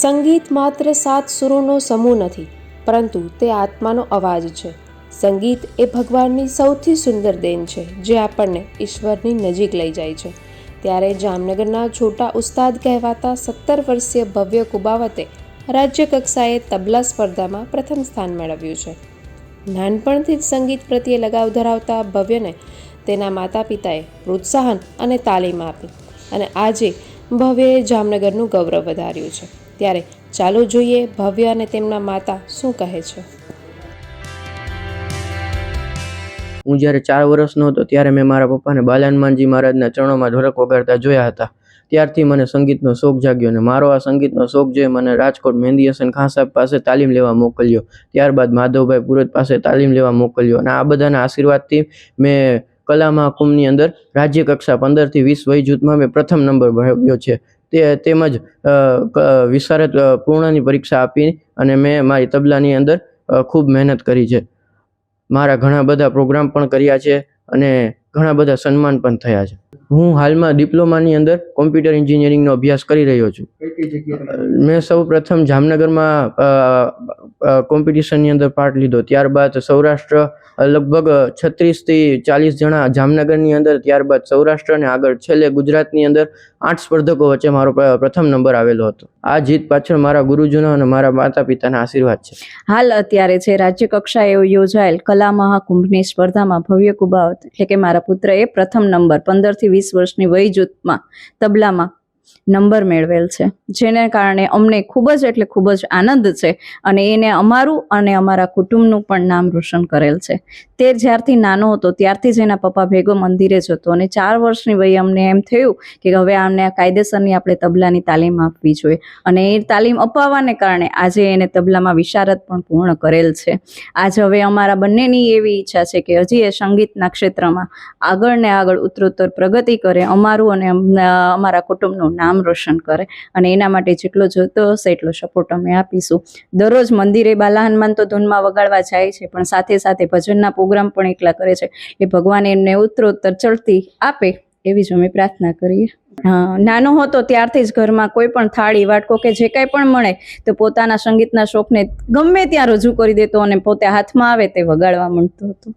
સંગીત માત્ર સાત સુરોનો સમૂહ નથી, પરંતુ તે આત્માનો અવાજ છે. સંગીત એ ભગવાનની સૌથી સુંદર દેન છે, જે આપણને ઈશ્વરની નજીક લઈ જાય છે. ત્યારે જામનગરના છોટા ઉસ્તાદ કહેવાતા સત્તર વર્ષીય ભવ્ય કુબાવતે રાજ્ય કક્ષાએ તબલા સ્પર્ધામાં પ્રથમ સ્થાન મેળવ્યું છે. નાનપણથી જ સંગીત પ્રત્યે લગાવ ધરાવતા ભવ્યને તેના માતા પિતાએ પ્રોત્સાહન અને તાલીમ આપી અને આજે ભવ્યએ જામનગરનું ગૌરવ વધાર્યું છે. ત્યારે ચાલો જોઈએ ભવ્ય અને તેમના માતા શું કહે છે. હું જ્યારે ચાર વર્ષનો હતો ત્યારે મેં મારા પપ્પાને બાલાનમાનજી મહારાજના ચરણોમાં ઢોલક વગાડતા જોયા હતા. ત્યારથી મને સંગીતનો શોખ જાગ્યો અને મારો આ સંગીતનો શોખ જોઈ મને રાજકોટ મહેંદી હસન ખાન સાહેબ પાસે તાલીમ લેવા મોકલ્યો. ત્યારબાદ માધવભાઈ પુરોહિત પાસે તાલીમ લેવા મોકલ્યો અને આ બધાના આશીર્વાદથી મેં કલા મહાકુંભની અંદર રાજ્ય કક્ષા પંદરથી વીસ વય જૂથમાં મેં પ્રથમ નંબર મેળવ્યો છે. તે તેમજ વિશારદ પૂર્ણની પરીક્ષા આપી અને મેં મારી તબલાની અંદર ખૂબ મહેનત કરી છે. મારા ઘણા બધા પ્રોગ્રામ પણ કર્યા છે અને ઘણા બધા સન્માન પણ થયા છે. હું હાલમાં ડિપ્લોમાની અંદર કોમ્પ્યુટર એન્જિનિયરિંગનો અભ્યાસ કરી રહ્યો છું. મેં સૌ પ્રથમ જામનગરમાં કોમ્પિટિશનની અંદર પાર્ટ લીધો. ત્યારબાદ સૌરાષ્ટ્ર લગભગ છત્રીસથી ચાલીસ જણા જામનગરની અંદર ત્યારબાદ સૌરાષ્ટ્ર અને આગળ છેલ્લે ગુજરાતની અંદર આઠ સ્પર્ધકો વચ્ચે મારો પ્રથમ નંબર આવેલો હતો. આ જીત પાછળ મારા ગુરુજનો અને મારા માતા પિતાના આશીર્વાદ છે. હાલ અત્યારે છે રાજ્ય કક્ષાએ યોજાયેલ કલા મહાકુંભની સ્પર્ધામાં ભવ્ય કુબાવત એટલે કે મારા પુત્રએ પ્રથમ નંબર પંદરથી વીસ વર્ષની વય જૂથમાં તબલામાં નંબર મેળવેલ છે. જેને કારણે અમને ખૂબ જ એટલે ખૂબ જ આનંદ છે અને એને અમારું અને અમારા કુટુંબનું પણ નામ રોશન કરેલ છે. તે જ્યારથી નાનો હતો ત્યારથી જ એના પપ્પા ભેગો મંદિરે જતો અને ચાર વર્ષની વયે અમને એમ થયું કે હવે આમને આ કાયદેસરની આપણે તબલાની તાલીમ આપવી જોઈએ અને એ તાલીમ અપાવવાને કારણે આજે એને તબલામાં વિશારદ પણ પૂર્ણ કરેલ છે. આજ હવે અમારા બંનેની એવી ઈચ્છા છે કે હજી એ સંગીતના ક્ષેત્રમાં આગળ ને આગળ ઉત્તરોત્તર પ્રગતિ કરે, અમારું અને અમારા કુટુંબનું નામ રોશન કરે અને એના માટે જેટલો જોતો હશે એટલો સપોર્ટ અમે આપીશું. દરરોજ મંદિરે બાલા હનુમાન તો ધૂનમાં વગાડવા જાય છે, પણ સાથે સાથે ભજનના પ્રોગ્રામ પણ એકલા કરે છે. એ ભગવાન એમને ઉત્તરોત્તર ચડતી આપે એવી જ અમે પ્રાર્થના કરીએ. નાનો હતો ત્યારથી જ ઘરમાં કોઈ પણ થાળી, વાટકો કે જે કાંઈ પણ મળે તો પોતાના સંગીતના શોખને ગમે ત્યાં રજૂ કરી દેતો અને પોતે હાથમાં આવે તે વગાડવા માંડતો હતો.